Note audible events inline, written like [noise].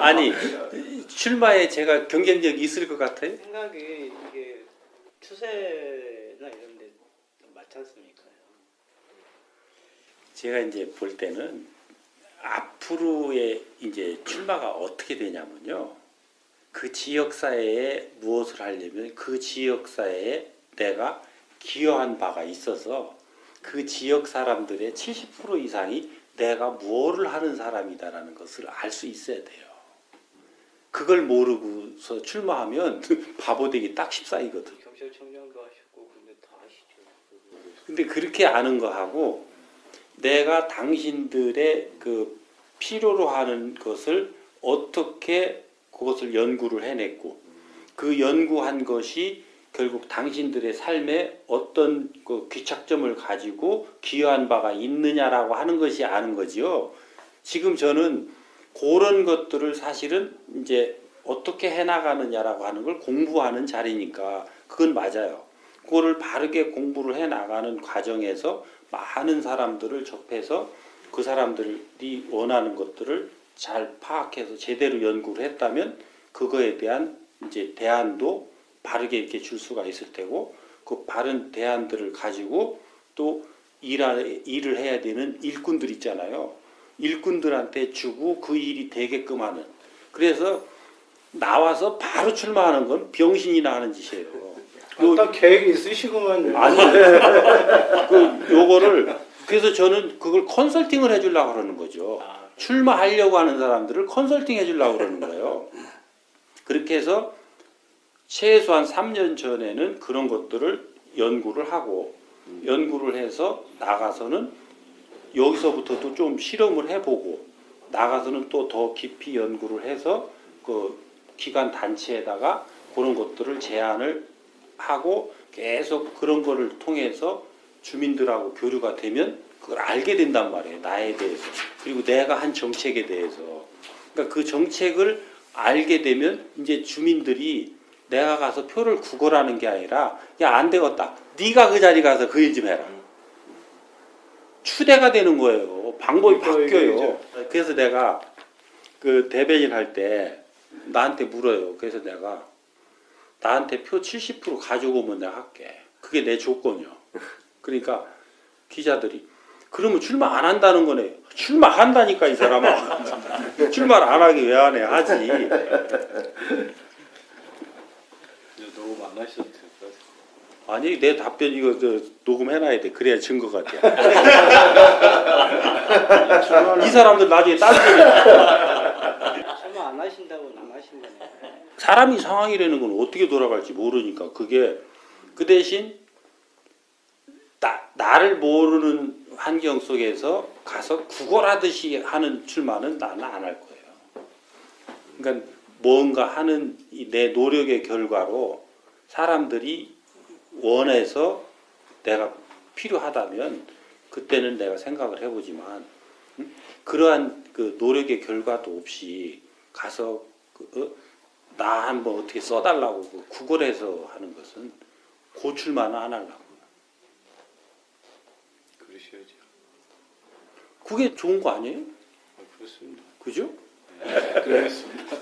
아니 출마에 제가 경쟁력이 있을 것 같아요? 생각이 이게 추세나 이런 데 맞지 않습니까? 제가 이제 볼 때는 앞으로의 이제 출마가 어떻게 되냐면요. 그 지역 사회에 무엇을 하려면 그 지역 사회에 내가 기여한 바가 있어서 그 지역 사람들의 70% 이상이 내가 무엇을 하는 사람이다라는 것을 알 수 있어야 돼요. 그걸 모르고서 출마하면 [laughs] 바보 되기 딱 십사이거든. 경찰청장도 하셨고 근데 다 하시죠. 근데 그렇게 아는 거하고 내가 당신들의 그 필요로 하는 것을 어떻게 그것을 연구를 해냈고 그 연구한 것이 결국 당신들의 삶에 어떤 그 귀착점을 가지고 기여한 바가 있느냐라고 하는 것이 아는 거지요. 지금 저는 그런 것들을 사실은 이제 어떻게 해나가느냐라고 하는 걸 공부하는 자리니까 그건 맞아요. 그거를 바르게 공부를 해 나가는 과정에서 많은 사람들을 접해서 그 사람들이 원하는 것들을 잘 파악해서 제대로 연구를 했다면 그거에 대한 이제 대안도 바르게 이렇게 줄 수가 있을 테고 그 바른 대안들을 가지고 또 일하, 일을 해야 되는 일꾼들 있잖아요. 일꾼들한테 주고 그 일이 되게끔 하는. 그래서 나와서 바로 출마하는 건 병신이나 하는 짓이에요. 요- 딱 계획이 있으시구만요. 아니, [laughs] 그 요거를 그래서 저는 그걸 컨설팅을 해주려고 그러는 거죠. 아, 출마하려고 하는 사람들을 컨설팅 해주려고 그러는 거예요. 그렇게 해서 최소한 3년 전에는 그런 것들을 연구를 하고 연구를 해서 나가서는 여기서부터도 좀 실험을 해보고 나가서는 또 더 깊이 연구를 해서 그 기관 단체에다가 그런 것들을 제안을 하고 계속 그런 거를 통해서 주민들하고 교류가 되면 그걸 알게 된단 말이에요. 나에 대해서. 그리고 내가 한 정책에 대해서. 그러니까 그 정책을 알게 되면 이제 주민들이 내가 가서 표를 구걸하는 게 아니라 야 안 되겠다. 네가 그 자리 가서 그 일 좀 해라. 추대가 되는 거예요. 방법이 이거 바뀌어요. 이제. 그래서 내가 그 대변인 할 때 나한테 물어요. 그래서 내가 나한테 표 70% 가지고 오면 내가 할게. 그게 내 조건이요. 그러니까 기자들이 그러면 출마 안 한다는 거네. 출마 한다니까 이 사람아. [laughs] 출마를 안 하기 왜 안 해? 하지. 녹음 안 하셔도 될것 같아요. 아니 내 답변 이거 저 녹음해놔야 돼. 그래야 증거가 돼. [laughs] 이 사람들 나중에 따지게 설마 안 하신다고 안 하신 거네. 사람이 상황이라는 건 어떻게 돌아갈지 모르니까 그게 그 대신 나, 나를 모르는 환경 속에서 가서 구걸하듯이 하는 출마는 나는 안 할 거예요. 그러니까 뭔가 하는 이내 노력의 결과로 사람들이 원해서 내가 필요하다면 그때는 내가 생각을 해보지만 음? 그러한 그 노력의 결과도 없이 가서 그, 어? 나 한번 어떻게 써달라고 그 구걸해서 하는 것은 고출만 안 하려고. 그러셔야죠. 그게 좋은 거 아니에요? 아, 그렇습니다. 그죠? 그렇습니다.